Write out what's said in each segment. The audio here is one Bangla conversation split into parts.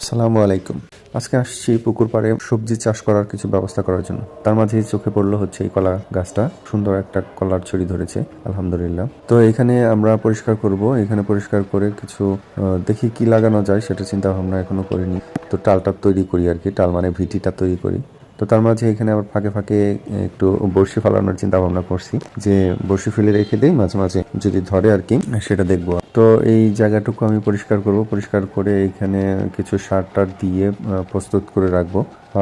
আসসালামু আলাইকুম। আজকে আসছি পুকুর পাড়ে সবজি চাষ করার কিছু ব্যবস্থা করার জন্য। তার মাঝে চোখে পড়ল হচ্ছে এই কলা গাছটা। সুন্দর একটা কলার ছড়ি ধরেছে, আলহামদুলিল্লাহ। তো এখানে আমরা পরিষ্কার করব। এখানে পরিষ্কার করে কিছু দেখি কি লাগানো যায়, সেটা চিন্তা ভাবনা এখনও করিনি। তো টালটা তৈরি করি আর কি। টাল মানে ভিটিটা তৈরি করি। তো তার মাঝে এখানে আবার ফাঁকে ফাঁকে একটু বড়শি ফেলানোর চিন্তা ভাবনা করছি যে বড়শি ফেলে রেখে দেই মাঝে মাঝে যদি ধরে আর কি, সেটা দেখব। তো এই জায়গাটুকু আমি পরিষ্কার করব। পরিষ্কার করে এখানে কিছু সার টার দিয়ে প্রস্তুত করে রাখব।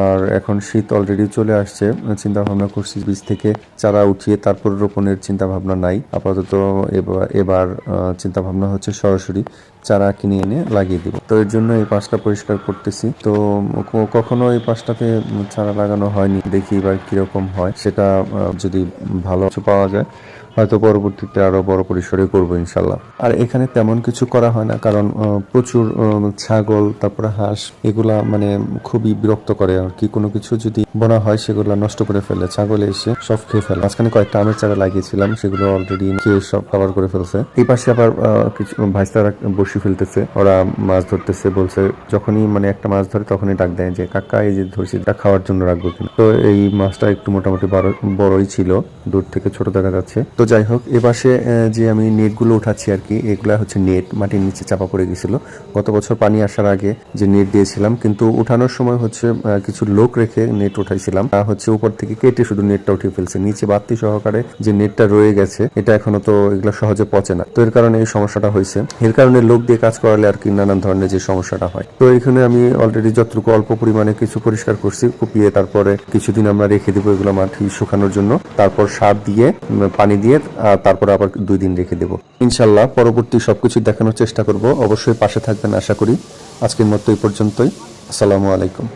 আর এখন শীত অলরেডি চলে আসছে। চিন্তা ভাবনা করছি বীজ থেকে চারা উঠিয়ে তারপর রোপণের চিন্তা ভাবনা নাই। আপাতত এবার চিন্তা ভাবনা হচ্ছে সরাসরি চারা কিনে এনে লাগিয়ে দিব। তো এর জন্য এই পাশটা পরিষ্কার করতেছি। তো কখনো এই পাশটাতে চারা লাগানো হয়নি, দেখি এবার কীরকম হয়। সেটা যদি ভালো পাওয়া যায়। হয়তো পরবর্তীতে আরও বড় পরিসরে করব ইনশাল্লাহ আর এখানে তেমন কিছু করা হয় না, কারণ প্রচুর ছাগল, তারপরে হাঁস, এগুলা মানে খুবই বিরক্ত করে আর কি। কোনো কিছু যদি বোনা হয়, সেগুলো নষ্ট করে ফেলে। ছাগল এসে সব খেয়ে ফেলে। মাঝখানে কয়েকটা আমের চারা লাগিয়েছিলাম, সেগুলো অলরেডি খেয়ে সব খাবার করে ফেলছে। এই পাশে আবার কিছু ভাইস্তারা বসি ফেলতেছে, ওরা মাছ ধরতেছে, বলছে যখনই মানে একটা মাছ ধরে তখনই ডাক দেয় যে, কাকা, এই যে ধরছি, এটা খাওয়ার জন্য রাখব কিনা? তো এই মাছটা একটু মোটামুটি বড় বড়ই ছিল, দূর থেকে ছোট দেখা যাচ্ছে। তো যাই হোক এ পাশে আহ, যে আমি নেটগুলো উঠাচ্ছি আর কি এগুলা হচ্ছে নেট মাটির নিচে চাপা পড়ে গেছিল। গত বছর পানি আসার আগে যে নেট দিয়েছিলাম কিন্তু উঠানোর সময় হচ্ছে কিছু লোক রেখে নেট উঠাইছিলাম। তা হচ্ছে উপর থেকে কেটে শুধু নেটটা উঠিয়ে ফেলছে। নিচে বাতি সহকারে যে নেটটা রয়ে গেছে এটা এখনও তো এগুলো সহজে পচে না। তো এর কারণে এই সমস্যাটা হয়েছে। এর কারণে লোক দিয়ে কাজ করালে আর কি নানান ধরনের যে সমস্যাটা হয়। তো এখানে আমি অলরেডি যতটুকু অল্প পরিমাণে কিছু পরিষ্কার করছি কুপিয়ে তারপরে কিছুদিন আমরা রেখে দিব এগুলো মাটি শুকানোর জন্য। তারপর সার দিয়ে পানি দিয়ে আর তারপরে আবার দুই দিন রেখে দেবো। ইনশাল্লাহ পরবর্তী সবকিছু দেখানোর চেষ্টা করব। অবশ্যই পাশে থাকবেন আশা করি। আজকের মতো এই পর্যন্তই। আসসালামু আলাইকুম।